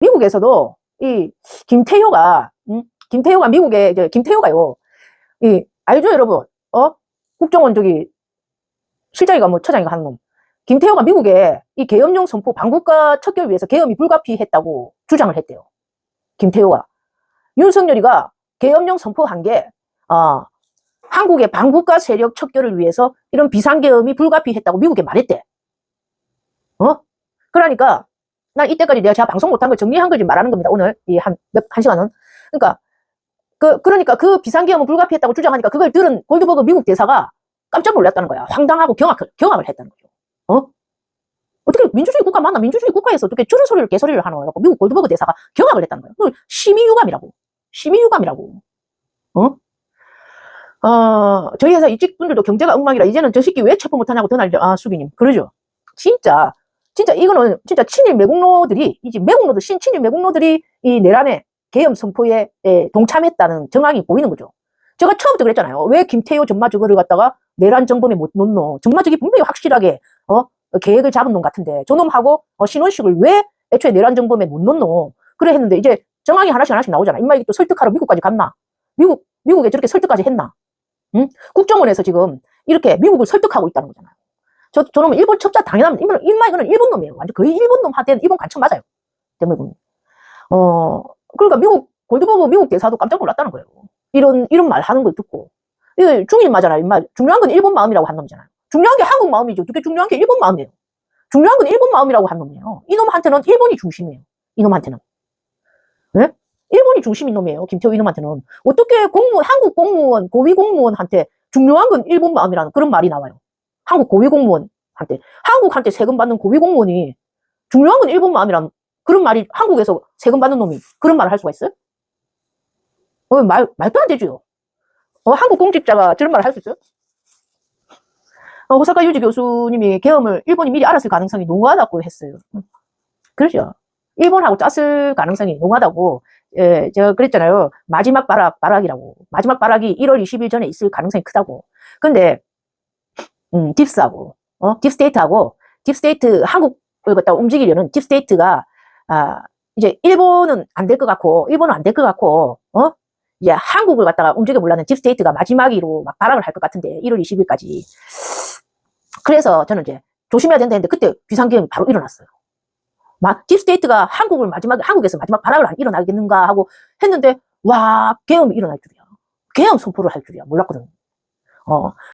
미국에서도 이 김태효가 음? 김태효가 미국에 이제 김태효가요. 이 알죠 여러분? 어? 국정원 저기 실장이가 뭐 처장이가 하는 놈. 김태효가 미국에 이 계엄령 선포 반국가 척결을 위해서 계엄이 불가피했다고 주장을 했대요. 김태효가. 윤석열이가 계엄령 선포한 게, 어, 한국의 반국가 세력 척결을 위해서 이런 비상계엄이 불가피했다고 미국에 말했대. 어? 그러니까, 난 이때까지 내가 제가 방송 못한 걸 정리한 걸 지금 말하는 겁니다. 오늘 이 한, 몇, 한 시간은. 그러니까, 그, 그러니까 그 비상계엄은 불가피했다고 주장하니까 그걸 들은 골드버그 미국 대사가 깜짝 놀랐다는 거야. 황당하고 경악을, 경악을 했다는 거죠. 어? 어떻게 민주주의 국가 맞나? 민주주의 국가에서 어떻게 저런 소리를 개소리를 하는 거야? 미국 골드버그 대사가 경악을 했다는 거야. 그걸 심의유감이라고. 심의유감이라고. 어? 어, 저희 회사 이직분들도 경제가 엉망이라 이제는 저 새끼 왜 체포 못하냐고 전화를, 아, 수비님. 그러죠. 진짜, 진짜 이거는 진짜 친일 매국노들이, 이제 매국노들, 신친일 매국노들이 이 내란의 계엄 선포에 에, 동참했다는 정황이 보이는 거죠. 제가 처음부터 그랬잖아요. 왜 김태효 전마 저거를 갖다가 내란 정범에 못 놓노? 정말 저게 분명히 확실하게, 어, 계획을 잡은 놈 같은데, 저놈하고, 어, 신원식을 왜 애초에 내란 정범에 못 놓노? 그래 했는데, 이제 정황이 하나씩 하나씩 나오잖아. 임마 이게 또 설득하러 미국까지 갔나? 미국, 미국에 저렇게 설득까지 했나? 응? 국정원에서 지금 이렇게 미국을 설득하고 있다는 거잖아요. 저, 저놈은 일본 첩자 당연하면, 임마, 임마 이거는 일본 놈이에요. 완전 거의 일본 놈한테는 일본 간첩 맞아요. 대부분. 어, 그러니까 미국, 골드버그 미국 대사도 깜짝 놀랐다는 거예요. 이런, 이런 말 하는 걸 듣고. 이거 중일 맞잖아요. 임마. 중요한 건 일본 마음이라고 한 놈이잖아요. 중요한 게 한국 마음이죠. 어떻게 중요한 게 일본 마음이에요. 중요한 건 일본 마음이라고 한 놈이에요. 이놈한테는 일본이 중심이에요. 이놈한테는. 네? 일본이 중심인 놈이에요. 김태호 이놈한테는. 어떻게 공무원, 한국 공무원, 고위 공무원한테 중요한 건 일본 마음이라는 그런 말이 나와요. 한국 고위 공무원한테. 한국한테 세금 받는 고위 공무원이 중요한 건 일본 마음이라는 그런 말이 한국에서 세금 받는 놈이 그런 말을 할 수가 있어요? 어, 말, 말도 안 되죠. 어, 한국 공직자가 저런 말을 할 수 있어요? 어, 호사카 유지 교수님이 계엄을 일본이 미리 알았을 가능성이 농후하다고 했어요. 음. 그러죠. 일본하고 짰을 가능성이 농후하다고, 예, 제가 그랬잖아요. 마지막 바락, 바락이라고. 마지막 바락이 1월 20일 전에 있을 가능성이 크다고. 근데, 음, 딥스하고, 어, 딥스테이트하고, 딥스테이트, 한국을 갖다 움직이려는 딥스테이트가, 아, 이제 일본은 안 될 것 같고, 일본은 안 될 것 같고, 어? 이제 한국을 갖다가 움직여 보려는 딥스테이트가 마지막으로 막 발악을 할 것 같은데, 1월 20일까지. 그래서 저는 이제 조심해야 된다 했는데, 그때 비상계엄이 바로 일어났어요. 막 딥스테이트가 한국을 마지막, 한국에서 마지막 발악을 안 일어나겠는가 하고 했는데, 와, 계엄이 일어날 줄이야. 계엄 선포를 할 줄이야. 몰랐거든. 어,